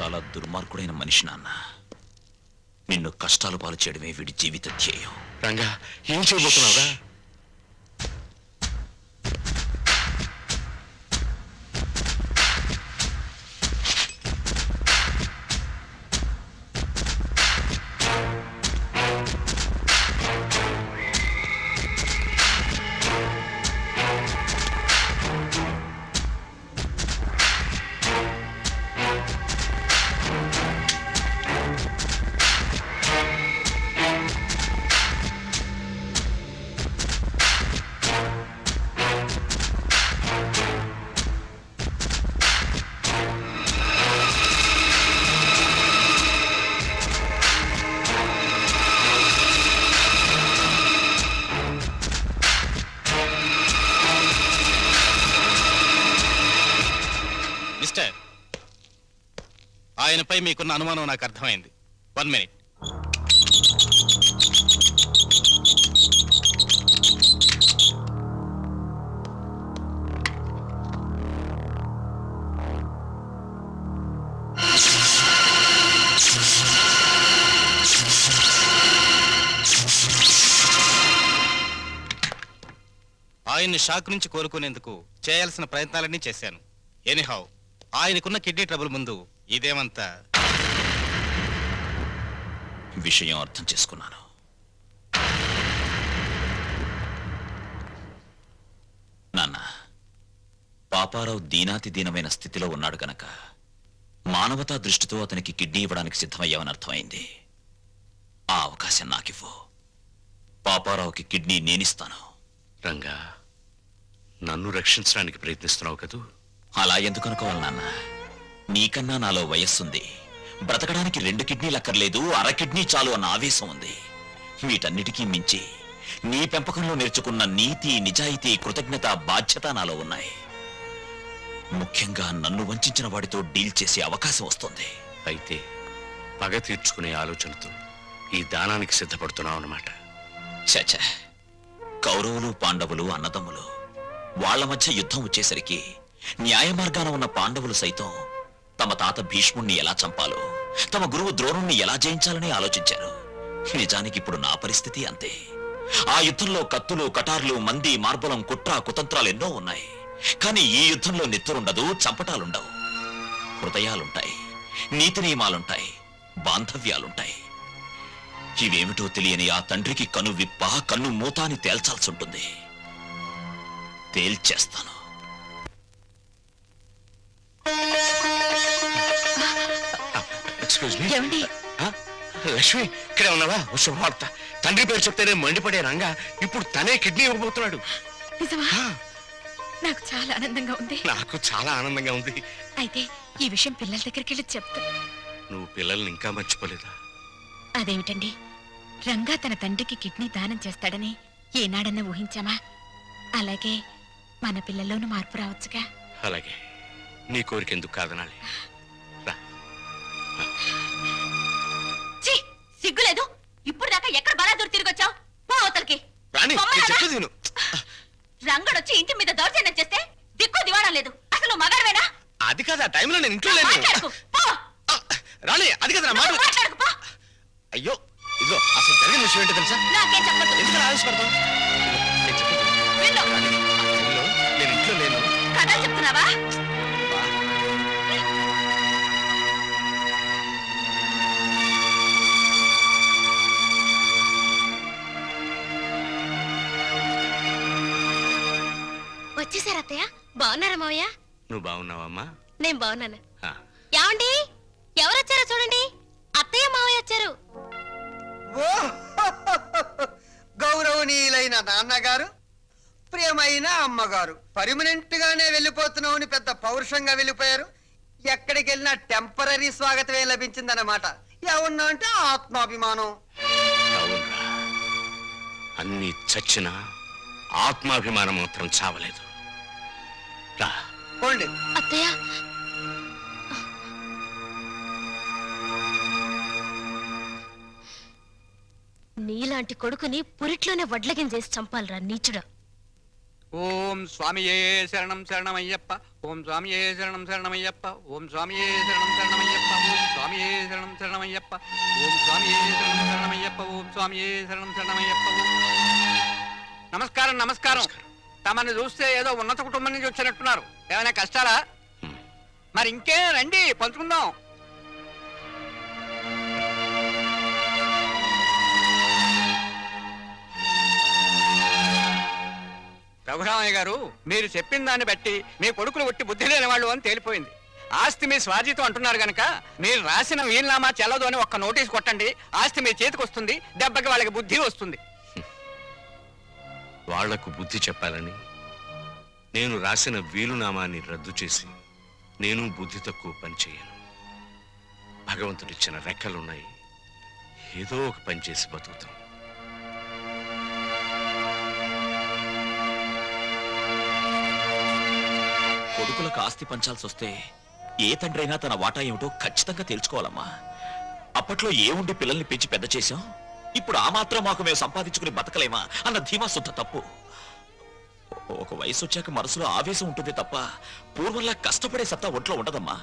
చాలా దుర్మార్గుడైన మనిషి నాన్న. నిన్ను కష్టాలు పాలు చేయడమే వీడి జీవిత ధ్యేయం. రంగా ఏం చేయబోతున్నావురా? ఆయనపై మీకున్న అనుమానం నాకు అర్థమైంది. వన్ మినిట్ ఆయన్ని షాక్ నుంచి కోలుకునేందుకు చేయాల్సిన ప్రయత్నాలన్నీ చేశాను. ఎనీహౌ ఆయనకున్న కిడ్నీ ట్రబుల్ ముందు ఇదేమంతా విషయం అర్థం చేసుకున్నాను. నాన్న పాపారావు దీనాతి దీనమైన స్థితిలో ఉన్నాడు గనక మానవతా దృష్టితో అతనికి కిడ్నీ ఇవ్వడానికి సిద్ధమయ్యావని అర్థమైంది. ఆ అవకాశం నాకివ్వు. పాపారావుకి కిడ్నీ నేనిస్తాను. రంగా నన్ను రక్షించడానికి ప్రయత్నిస్తున్నావు కదూ? అలా ఎందుకు అనుకోవాలి నాన్న? నీకన్నా నాలో వయస్సుంది. బ్రతకడానికి రెండు కిడ్నీలు అక్కర్లేదు అర కిడ్నీ చాలు అన్న ఆవేశం ఉంది. వీటన్నిటికీ మించి నీ పెంపకంలో నేర్చుకున్న నీతి నిజాయితీ కృతజ్ఞత బాధ్యత నాలో ఉన్నాయి. ముఖ్యంగా నన్ను వంచిన వాడితో డీల్ చేసే అవకాశం వస్తుంది. అయితే పగ తీర్చుకునే ఆలోచనతో ఈ దానానికి సిద్ధపడుతున్నావు అన్నమాట. చచ కౌరవులు పాండవులు అన్నదమ్ములు వాళ్ళ మధ్య యుద్ధం వచ్చేసరికి న్యాయ మార్గాన ఉన్న పాండవులు సైతం తమ తాత భీష్ముణ్ణి ఎలా చంపాలో తమ గురువు ద్రోణుణ్ణి ఎలా జయించాలని ఆలోచించారు. నిజానికి ఇప్పుడు నా పరిస్థితి అంతే. ఆ యుద్ధంలో కత్తులు కటార్లు మంది మార్బలం కుట్ర కుతంత్రాలు ఎన్నో ఉన్నాయి. కానీ ఈ యుద్ధంలో నెత్తురుండదు చంపటాలుండవు. హృదయాలుంటాయి నీతి నియమాలుంటాయి బాంధవ్యాలుంటాయి. ఇవేమిటో తెలియని ఆ తండ్రికి కను విప్ప కన్ను మూతాని తేల్చాల్సి ఉంటుంది తేల్చేస్తాను. ఎక్స్క్యూజ్ మీ ఏమండి? లక్ష్మి ఇక్కడే ఉన్నావా? ఓ శుభవార్త. తండ్రి పేరు చెప్తేనే మండిపడే రంగా ఇప్పుడు తనే కిడ్నీ ఇవ్వబోతున్నాడు. నిజమా? నాకు చాలా ఆనందంగా ఉంది. నాకు చాలా ఆనందంగా ఉంది. అయితే ఈ విషయం పిల్లల దగ్గరికి వెళ్ళి చెప్తా. నువ్వు పిల్లల్ని ఇంకా మర్చిపోలేదా? అదేమిటండి? రంగా తన తండ్రికి కిడ్నీ దానం చేస్తాడని ఏనాడన్నా ఊహించామా? అలాగే మన పిల్లల్లోనూ మార్పు రావచ్చుగా. అలాగే. నీ కోరిక ఎందుకు కాదనాలి? రాణి? నేను చెప్పేది విను. రంగడొచ్చి ఇంటి మీద దౌర్జన్యం చేస్తే దిక్కు దివాణం లేదు. అసలు మగాడవేనా? అది కాదు ఆ టైంలో నేను ఇంట్లో లేను. మాట్లాడుకు పో! ఆ, రాణి అది కదా నా మాట నువ్వు మాట్లాడుకు పో! అయ్యో ఇదిగో అసలు జరిగిన విషయం ఏంటో తెలుసా? నాకేం చెప్పదు ఎందుకు ఆవేశపడతావు? నేను చెప్పేది విను. విన్ను. రాణి, ఆ టైంలో నేను ఇంట్లో లేను. కథలు చెప్తున్నావా? వచ్చేసారు అత్తయ్య? బాగున్నారా మావయ్య? నువ్వు బాగున్నావమ్మా. నేను బాగున్నాను. ఏమండి? ఎవరు వచ్చారో చూడండి. అత్తయ్య మావయ్య వచ్చారు. ఓ! గౌరవనీయులైన నాన్నగారు ప్రియమైన అమ్మగారు పర్మనెంట్ గానే వెళ్ళిపోతున్నామని పెద్ద పౌరుషంగా వెళ్ళిపోయారు. ఎక్కడికి వెళ్ళినా టెంపరీ స్వాగతమే లభించిందన్నమాట. ఏమన్నా అంటే ఆత్మాభిమానం. అన్ని చచ్చినా ఆత్మాభిమానం మాత్రం చావలేదు. రా పోండి. అత్తయ్య. నీలాంటి కొడుకుని పురిట్లోనే వడ్లగిన చేసి చంపాలిరా నీచుడా. ఓం స్వామియే శరణం శరణమయ్యప్ప ఓం స్వామియే శరణం శరణమయ్యప్ప ఓం స్వామియే శరణం శరణమయ్యప్ప ఓం స్వామియే శరణం శరణమయ్యప్ప ఓం స్వామియే శరణం శరణమయ్యప్ప ఓం స్వామియే శరణం శరణమయ్యప్ప నమస్కారం నమస్కారం. తమని చూస్తే ఏదో ఉన్నత కుటుంబం నుంచి వచ్చినట్టున్నారు. ఏమైనా కష్టాలా? మరి ఇంకే? రండి పంచుకుందాం. రఘురామయ్య గారు మీరు చెప్పిన దాన్ని బట్టి మీ కొడుకులు ఒట్టి బుద్ధి లేని వాళ్ళు అని తేలిపోయింది. ఆస్తి మీ స్వాధీతం అంటున్నారు గనక మీరు రాసిన వీలునామా చెల్లదు అని ఒక్క నోటీస్ కొట్టండి. ఆస్తి మీ చేతికి వస్తుంది దెబ్బకి వాళ్ళకి బుద్ధి వస్తుంది. వాళ్ళకు బుద్ధి చెప్పాలని నేను రాసిన వీలునామాని రద్దు చేసి నేను బుద్ధి తక్కువ పని చేయను. భగవంతుడిచ్చిన రెక్కలున్నాయి. ఏదో ఒక పని చేసి బతుకుతాం. కొడుకులకు ఆస్తి పంచాల్సి వస్తే ఏ తండ్రైనా తన వాటా ఏమిటో ఖచ్చితంగా తెలుసుకోవాలమ్మా అప్పట్లో ఏ ఉండి పిల్లల్ని పెంచి పెద్ద చేశాం? ఇప్పుడు ఆ మాత్రం మాకు మేము సంపాదించుకుని బతకలేమా అన్న ధీమా శుద్ధ తప్పు. ఒక వయసు వచ్చాక మనసులో ఆవేశం ఉంటుంది తప్ప పూర్వంలా కష్టపడే సత్తా ఒంట్లో ఉండదమ్మా.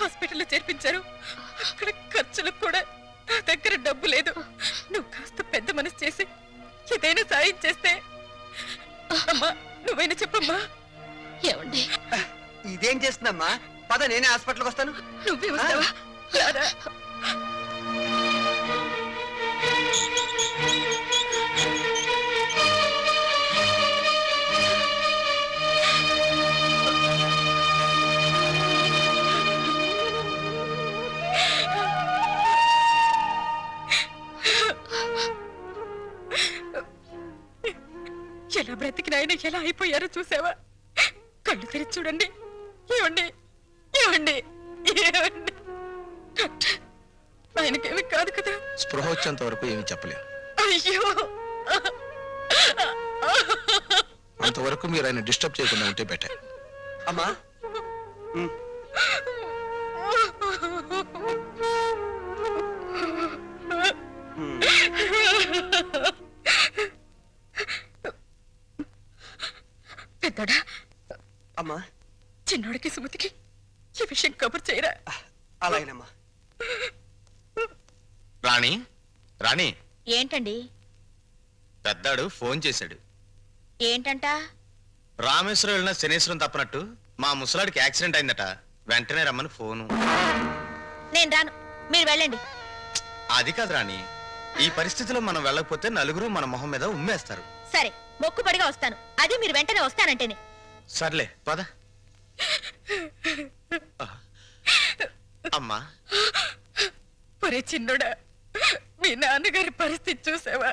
హాస్పిటల్లో చేర్పించారు. అక్కడ ఖర్చులకు కూడా నా దగ్గర డబ్బు లేదు. నువ్వు కాస్త పెద్ద మనసు చేసి ఏదైనా సాయం చేస్తే. అమ్మా నువ్వైనా చెప్పమ్మా. ఏమండి? ఇదేం చేస్తుందమ్మా? పద నేనే హాస్పిటల్కి వస్తాను. నువ్వే వస్తావా? రారా. ఆయన ఎలా అయిపోయారో చూసావా? కళ్ళు తెరిచి చూడండి. ఏమండి? ఏమండి? ఆయనకేమి కాదు కదా. స్పృహ వచ్చేంత వరకు ఏమీ చెప్పలేము అయ్యో! అంతవరకు మీరు ఆయన డిస్టర్బ్ చేయకుండా ఉంటే బెటర్. అమ్మా! పెద్దోడా అమ్మా. చిన్నోడికి సుమతికి ఈ విషయం కబుర్ చేయరా? అలాగేనమ్మా. రాణి రాణి. ఏంటండి? పెద్దాడు ఫోన్ చేశాడు. ఏంటంట? రామేశ్వరం వెళ్ళిన శనేశ్వరం తప్పనట్టు మా ముసలాడికి యాక్సిడెంట్ అయిందట. వెంటనే రమ్మని ఫోను. నేను రాను. మీరు వెళ్ళండి. అది కాదు రాణి. ఈ పరిస్థితిలో మనం వెళ్ళకపోతే నలుగురు మన మొహం మీద ఉమ్మేస్తారు. మొక్కుబడిగా వస్తాను. అది మీరు వెంటనే వస్తానంటేనే. సర్లే పద. అమ్మా. ఒరే చిన్నోడా మీ నాన్నగారి పరిస్థితి చూసావా?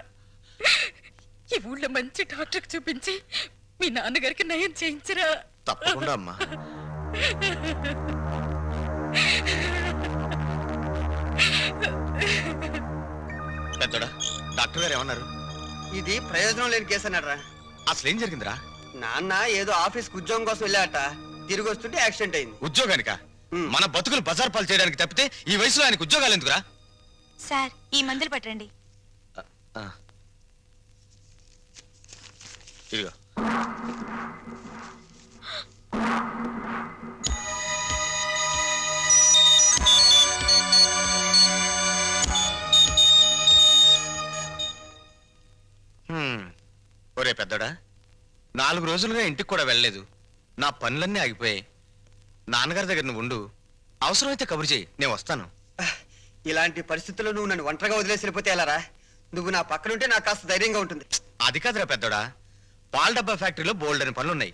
ఈ ఊళ్ళో మంచి డాక్టర్కి చూపించి మీ నాన్నగారికి నయం చేయించరా. తప్పకుండా అమ్మా. పెద్దోడా డాక్టర్ గారు ఏమన్నారు? ఇది ప్రయోజనం లేని కేసు అన్నాడు అసలు ఏం జరిగిందిరా? నాన్న ఏదో ఆఫీస్కి ఉద్యోగం కోసం వెళ్ళాట తిరిగి వస్తుంటే యాక్సిడెంట్ అయింది. ఉద్యోగానిక? ఉమ్. మన బతుకులు బజార్ పాలు చేయడానికి తప్పితే ఈ వయసులో ఆయనకు ఉద్యోగాలు ఎందుకురా? సార్ ఈ మందులు పట్టండి. ఇదిగో. ఒరే పెద్దడా నాలుగు రోజులుగా ఇంటికి కూడా వెళ్ళలేదు. నా పనులన్నీ ఆగిపోయాయి. నాన్నగారి దగ్గర నువ్వు ఉండు. అవసరమైతే కబురు చేయి నేను వస్తాను. ఇలాంటి పరిస్థితుల్లో నువ్వు నన్ను ఒంటరిగా వదిలేసి వెళ్ళిపోతే ఎలారా నువ్వు నా పక్కనుంటే నాకు కాస్త ధైర్యంగా ఉంటుంది. అది కాదురా పెద్దోడా. పాల డబ్బా ఫ్యాక్టరీలో బోల్డ్ అని పనులు ఉన్నాయి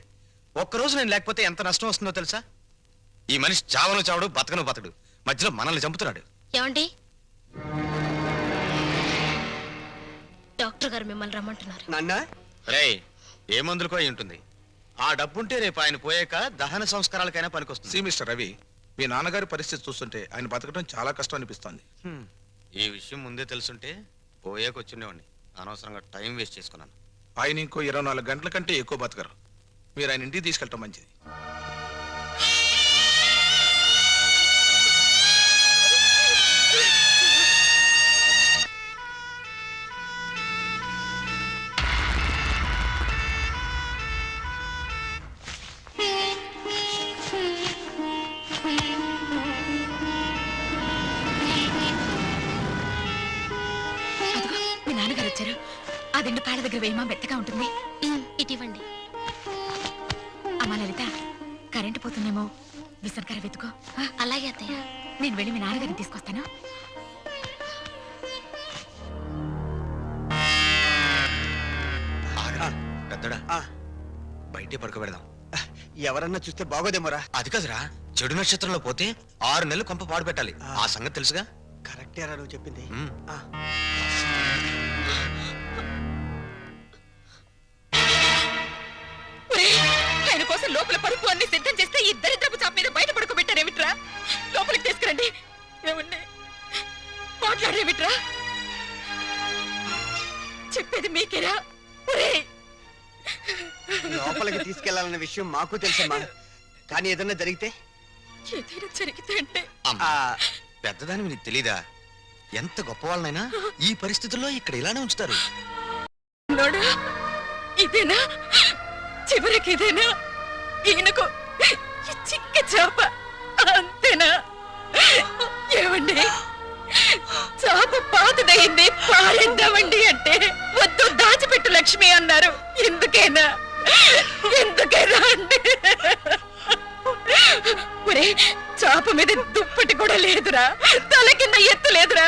ఒక్కరోజు నేను లేకపోతే ఎంత నష్టం వస్తుందో తెలుసా? ఈ మనిషి చావను చావడు బతకను బతడు మధ్యలో మనల్ని చంపుతున్నాడు. ఏమండి? గారు మిమ్మల్ని రమ్మంటున్నారు. నాన్న? రేయ్ ఏ మందులకో అయి ఉంటుంది? ఆ డబ్బుంటే రేపు ఆయన పోయాక దహన సంస్కారాలకైనా పనికొస్తుంది. సి మిస్టర్ రవి మీ నాన్నగారి పరిస్థితి చూస్తుంటే ఆయన బతకడం చాలా కష్టం అనిపిస్తోంది హ్మ్. ఈ విషయం ముందే తెలుసుంటే పోయాక వచ్చిండేవాడిని అనవసరంగా టైం వేస్ట్ చేసుకున్నాను. ఆయన ఇంకో ఇరవై నాలుగు గంటల కంటే ఎక్కువ బతకరు. మీరు ఆయన ఇంటికి తీసుకెళ్ళటం మంచిది. అమ్మా లలిత కరెంటు పోతుందేమో. విసర్కర వెతుకో. అలాగే అత్తయ్య. నేను వెళ్ళి మీ నాన్నగారిని తీసుకొస్తాను. పెద్దడా. ఆ, బయటే పడుకోబెడదాం ఎవరన్నా చూస్తే బాగోదేమోరా. అది కదరా. చెడు నక్షత్రంలో పోతే ఆరు నెలలు కొంప పాడు పెట్టాలి. ఆ. ఆ సంగతి తెలుసుగా? కరెక్టేరా నువ్వు చెప్పింది. మాట్లాడేమిట్రా చెప్పేది మీకేరా లోపలికి తీసుకెళ్ళాలన్న విషయం మాకు తెలుసమ్మా. కానీ ఏదన్నా జరిగితే? ఏదైనా జరిగితే అంటే. అమ్మా, పెద్దదాని నీకు తెలీదా? ఎంత గొప్ప వాళ్ళనైనా ఈ పరిస్థితుల్లో ఇక్కడ ఇలానే ఉంచుతారు. నోడా ఇదేనా? చివరికి ఇదేనా? ఈయనకు ఈ చిక్క చేప. అంతేనా? ఏమండి? చాప పాతదయింది. పారేద్దామండి అంటే వద్దు దాచిపెట్టు లక్ష్మి అన్నారు. ఎందుకేనా? ఎందుకైనా అండి? ఒరే చాప మీద దుప్పటి కూడా లేదురా. తల కింద ఎత్తు లేదురా.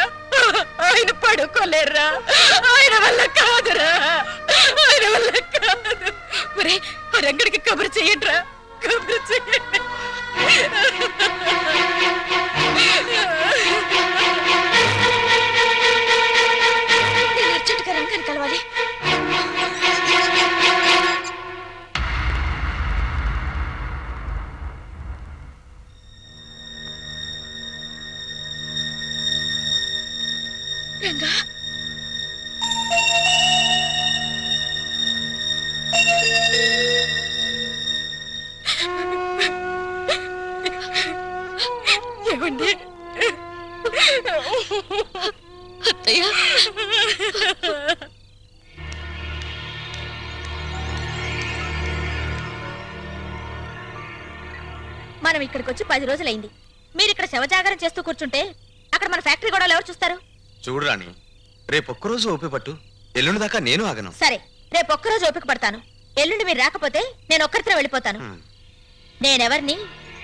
ఆయన పడుకోలేరురా. ఆయన వల్ల కాదురా. ఆయన వల్ల కాదు. ఒరే ఆ రంగడికి కబురు చెయ్యట్రా కబురు చెయ్యండి. రంగాన్ని కలవాలి రంగా. మనం ఇక్కడికి వచ్చి పది రోజులైంది. మీరు ఇక్కడ శవజాగరం చేస్తూ కూర్చుంటే అక్కడ మన ఫ్యాక్టరీ గొడవలు ఎవరు చూస్తారు? చూడు రాణి రేపు ఒక్కరోజు ఓపి పట్టు. ఎల్లుండి దాకా నేను ఆగను. సరే రేపు ఒక్కరోజు ఓపిక పడతాను. ఎల్లుండి మీరు రాకపోతే నేను ఒక్కరితో వెళ్ళిపోతాను. నేనెవరిని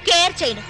కేర్ చేయను.